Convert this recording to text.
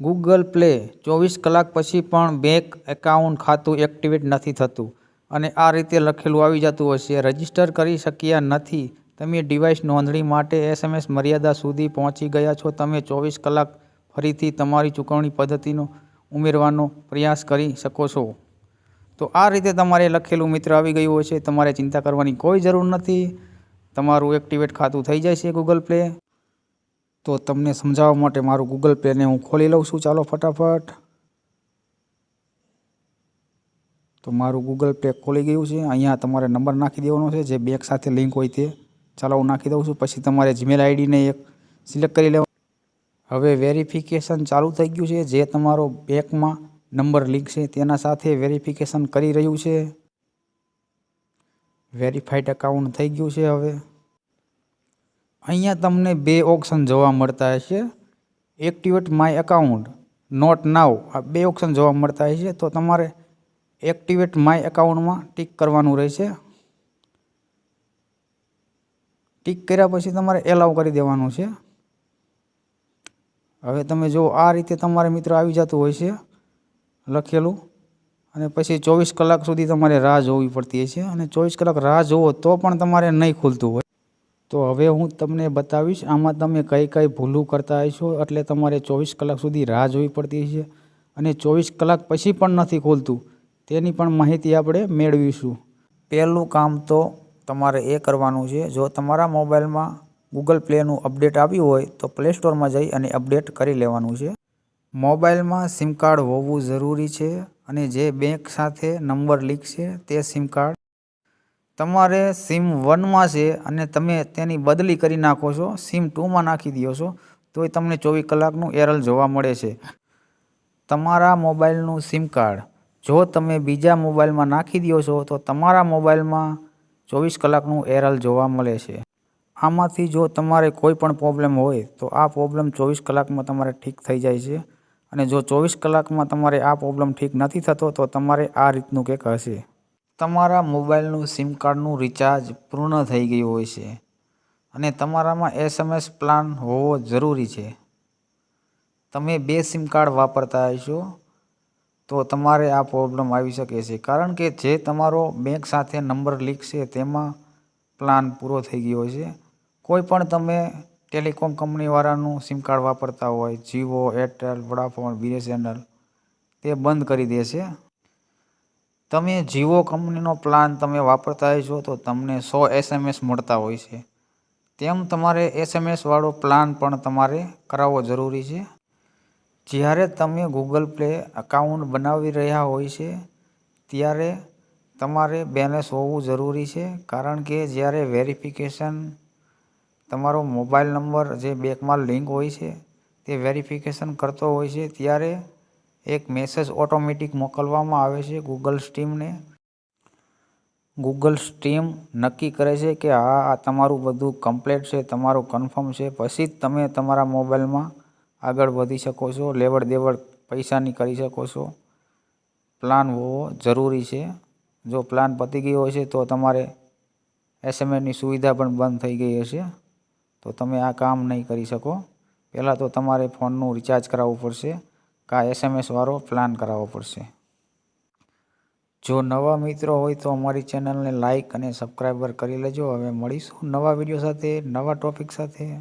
Google play ચોવીસ કલાક પછી પણ બેંક એકાઉન્ટ ખાતું એક્ટિવેટ નથી થતું અને આ રીતે લખેલું આવી જતું હશે રજિસ્ટર કરી શક્યા નથી. તમે ડિવાઇસ નોંધણી માટે એસએમએસ મર્યાદા સુધી પહોંચી ગયા છો. તમે ચોવીસ કલાક ફરીથી તમારી ચૂકવણી પદ્ધતિનો ઉમેરવાનો પ્રયાસ કરી શકો છો. તો આ રીતે તમારે લખેલું મિત્ર આવી ગયું હશે તમારે ચિંતા કરવાની કોઈ જરૂર નથી. તમારું એક્ટિવેટ ખાતું થઈ જશે ગૂગલ પ્લે. તો તમને સમજાવવા માટે મારું ગૂગલ પેને હું ખોલી લઉં છું. ચાલો ફટાફટ. તો મારું ગૂગલ પે ખોલી ગયું છે. અહીંયા તમારે નંબર નાખી દેવાનો છે. જે બેંક સાથે લિંક હોય તે. ચાલો હું નાખી દઉં છું. પછી તમારે જીમેલ આઈડીને એક સિલેક્ટ કરી લેવાનું હવે વેરિફિકેશન ચાલુ થઈ ગયું છે. જે તમારો બેંકમાં નંબર લિંક છે, તેના સાથે વેરિફિકેશન કરી રહ્યું છે. વેરીફાઈડ એકાઉન્ટ થઈ ગયું છે હવે. અહીંયા તમને બે ઓપ્શન જોવા મળતા હશે. Activate my account not now આ બે ઓપ્શન જોવા મળતા હશે. તો તમારે એક્ટિવેટ માય એકાઉન્ટમાં ટિક કરવાનું રહેશે. ટિક કર્યા પછી તમારે એલાવ કરી દેવાનું છે. હવે તમે જો આ રીતે તમારે મિત્ર આવી જતું હોય છે, લખેલું. અને પછી ચોવીસ કલાક સુધી તમારે રાહ જોવી પડતી હશે. અને ચોવીસ કલાક રાહ જોવો તો પણ તમારે નહીં ખુલતું હોય. તો હવે હું તમને બતાવીશ, આમાં તમે કઈ કઈ ભૂલું કરતા હશો, એટલે તમારે ચોવીસ કલાક સુધી રાહ જોવી પડતી છે અને ચોવીસ કલાક પછી પણ નથી ખોલતું, તેની પણ માહિતી આપણે મેળવીશું. પહેલું કામ તો તમારે એ કરવાનું છે, જો તમારા મોબાઈલમાં ગૂગલ પ્લેનું અપડેટ આવ્યું હોય, તો પ્લે સ્ટોરમાં જઈ અને અપડેટ કરી લેવાનું છે. મોબાઈલમાં સિમ કાર્ડ હોવું જરૂરી છે, અને જે બેંક સાથે નંબર લિંક છે, તે સિમ કાર્ડ તમારે સિમ વનમાં છે અને તમે તેની બદલી કરી નાખો છો, સિમ ટુમાં નાખી દો છો, તોય તમને ચોવીસ કલાકનું એરલ જોવા મળે છે. તમારા મોબાઈલનું સિમ કાર્ડ, જો તમે બીજા મોબાઈલમાં નાખી દો છો, તો તમારા મોબાઈલમાં ચોવીસ કલાકનું એરલ જોવા મળે છે. આમાંથી જો તમારે કોઈ પણ પ્રોબ્લેમ હોય, તો આ પ્રોબ્લેમ ચોવીસ કલાકમાં તમારે ઠીક થઈ જાય છે. અને જો ચોવીસ કલાકમાં તમારે આ પ્રોબ્લેમ ઠીક નથી થતો, તો તમારે આ રીતનું કંઈક હશે. તમારા મોબાઈલનું સિમ કાર્ડનું રિચાર્જ પૂર્ણ થઈ ગયું હોય છે અને તમારામાં એસએમએસ પ્લાન હોવો જરૂરી છે. તમે બે સિમ કાર્ડ વાપરતા હશો તો તમારે આ પ્રોબ્લેમ આવી શકે છે. કારણ કે જે તમારો બેંક સાથે નંબર લિંક છે તેમાં પ્લાન પૂરો થઈ ગયો છે. કોઈ પણ તમે ટેલિકોમ કંપનીવાળાનું સિમ કાર્ડ વાપરતા હોય જીઓ એરટેલ, વોડાફોન, બીએસએનએલ, તે બંધ કરી દેશે. તમે જીઓ કંપનીનો પ્લાન તમે વાપરતા હશો તો તમને સો એસએમએસ મળતા હોય છે. તેમ તમારે એસએમએસવાળો પ્લાન પણ તમારે કરાવવો જરૂરી છે. જ્યારે તમે ગૂગલ પ્લે અકાઉન્ટ બનાવી રહ્યા હોય છે, ત્યારે તમારે બેલેન્સ હોવું જરૂરી છે. કારણ કે જ્યારે વેરિફિકેશન તમારો મોબાઈલ નંબર જે બેંકમાં લિંક હોય છે, તે વેરિફિકેશન કરતો હોય છે, ત્યારે એક મેસેજ ઓટોમેટિક મોકલવામાં આવે છે ગૂગલ સ્ટીમને ગૂગલ સ્ટીમ નક્કી કરે છે કે હા, આ તમારું બધું કમ્પ્લીટ છે, તમારું કન્ફર્મ છે. પછી જ તમે તમારા મોબાઈલમાં આગળ વધી શકો છો લેવડ દેવડ પૈસાની કરી શકો છો. પ્લાન હોવો જરૂરી છે. જો પ્લાન પતી ગયો હશે તો તમારે એસએમએસની સુવિધા પણ બંધ થઈ ગઈ હશે. તો તમે આ કામ નહીં કરી શકો. પહેલાં તો તમારે ફોનનું રિચાર્જ કરાવવું પડશે. કા એસએમએસવાળો પ્લાન કરાવવો પડશે. જો નવા મિત્રો હોય તો અમારી ચેનલને લાઇક અને સબસ્ક્રાઈબર કરી લેજો. હવે મળીશું નવા વીડિયો સાથે, નવા ટોપિક સાથે.